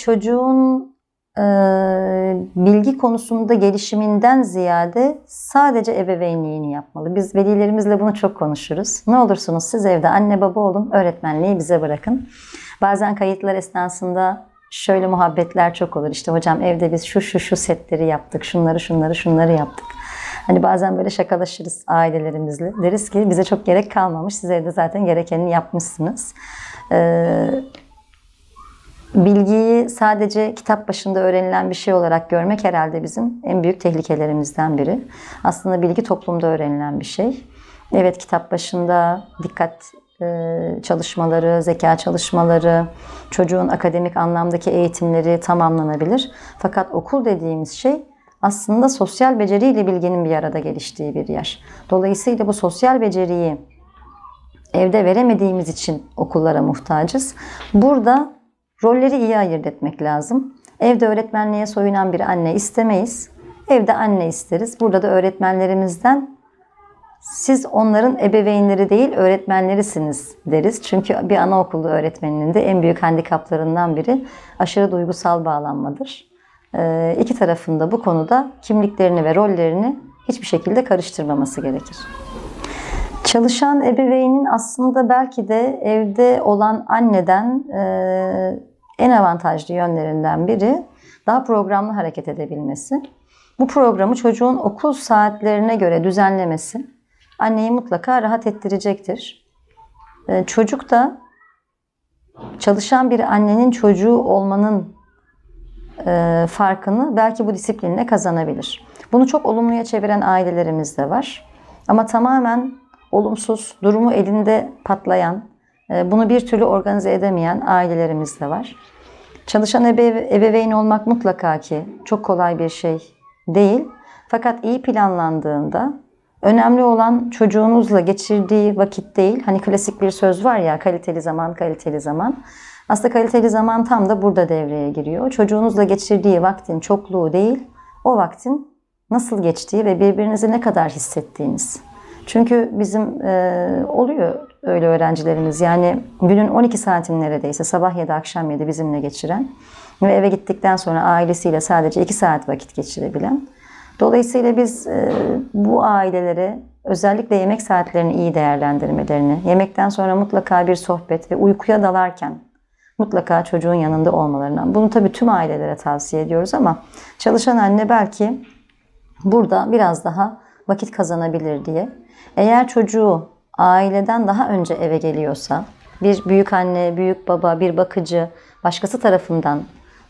çocuğun e, bilgi konusunda gelişiminden ziyade sadece ebeveynliğini yapmalı. Biz velilerimizle bunu çok konuşuruz. Ne olursunuz siz evde anne baba olun, öğretmenliği bize bırakın. Bazen kayıtlar esnasında şöyle muhabbetler çok olur. İşte hocam evde biz şu şu şu setleri yaptık, şunları şunları şunları yaptık. Hani bazen böyle şakalaşırız ailelerimizle. Deriz ki bize çok gerek kalmamış. Siz evde zaten gerekenini yapmışsınız. Ee, bilgiyi sadece kitap başında öğrenilen bir şey olarak görmek herhalde bizim en büyük tehlikelerimizden biri. Aslında bilgi toplumda öğrenilen bir şey. Evet kitap başında dikkat e, çalışmaları, zeka çalışmaları, çocuğun akademik anlamdaki eğitimleri tamamlanabilir. Fakat okul dediğimiz şey aslında sosyal beceriyle bilginin bir arada geliştiği bir yer. Dolayısıyla bu sosyal beceriyi evde veremediğimiz için okullara muhtacız. Burada rolleri iyi ayırt etmek lazım. Evde öğretmenliğe soyunan bir anne istemeyiz. Evde anne isteriz. Burada da öğretmenlerimizden siz onların ebeveynleri değil öğretmenlerisiniz deriz. Çünkü bir anaokulu öğretmeninin de en büyük handikaplarından biri aşırı duygusal bağlanmadır. Ee, iki tarafında bu konuda kimliklerini ve rollerini hiçbir şekilde karıştırmaması gerekir. Çalışan ebeveynin aslında belki de evde olan anneden e, en avantajlı yönlerinden biri daha programlı hareket edebilmesi. Bu programı çocuğun okul saatlerine göre düzenlemesi anneyi mutlaka rahat ettirecektir. E, çocuk da çalışan bir annenin çocuğu olmanın e, farkını belki bu disiplinle kazanabilir. Bunu çok olumluya çeviren ailelerimiz de var. Ama tamamen olumsuz, durumu elinde patlayan, e, bunu bir türlü organize edemeyen ailelerimiz de var. Çalışan ebe- ebeveyn olmak mutlaka ki çok kolay bir şey değil. Fakat iyi planlandığında önemli olan çocuğunuzla geçirdiği vakit değil. Hani klasik bir söz var ya kaliteli zaman, kaliteli zaman. Aslında kaliteli zaman tam da burada devreye giriyor. Çocuğunuzla geçirdiği vaktin çokluğu değil, o vaktin nasıl geçtiği ve birbirinizi ne kadar hissettiğiniz. Çünkü bizim e, oluyor öyle öğrencilerimiz yani günün 12 saatini neredeyse sabah ya da akşam ya da bizimle geçiren ve eve gittikten sonra ailesiyle sadece 2 saat vakit geçirebilen. Dolayısıyla biz e, bu ailelere özellikle yemek saatlerini iyi değerlendirmelerini, yemekten sonra mutlaka bir sohbet ve uykuya dalarken mutlaka çocuğun yanında olmalarından. Bunu tabii tüm ailelere tavsiye ediyoruz ama çalışan anne belki burada biraz daha vakit kazanabilir diye. Eğer çocuğu aileden daha önce eve geliyorsa, bir büyük anne, büyük baba, bir bakıcı başkası tarafından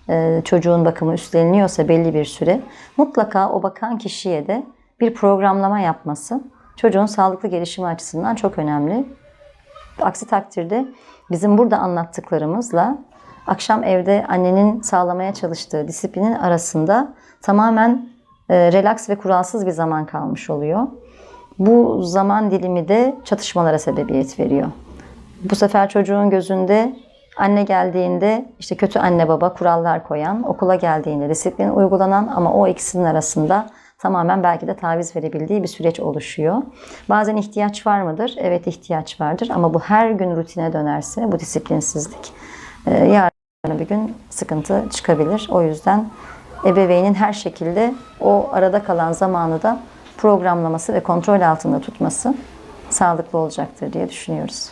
e, çocuğun bakımı üstleniyorsa belli bir süre mutlaka o bakan kişiye de bir programlama yapması çocuğun sağlıklı gelişimi açısından çok önemli. Aksi takdirde bizim burada anlattıklarımızla akşam evde annenin sağlamaya çalıştığı disiplinin arasında tamamen e, relax ve kuralsız bir zaman kalmış oluyor. Bu zaman dilimi de çatışmalara sebebiyet veriyor. Bu sefer çocuğun gözünde anne geldiğinde işte kötü anne baba kurallar koyan, okula geldiğinde disiplin uygulanan ama o ikisinin arasında tamamen belki de taviz verebildiği bir süreç oluşuyor. Bazen ihtiyaç var mıdır? Evet ihtiyaç vardır ama bu her gün rutine dönerse bu disiplinsizlik e, yarın bir gün sıkıntı çıkabilir. O yüzden ebeveynin her şekilde o arada kalan zamanı da programlaması ve kontrol altında tutması sağlıklı olacaktır diye düşünüyoruz.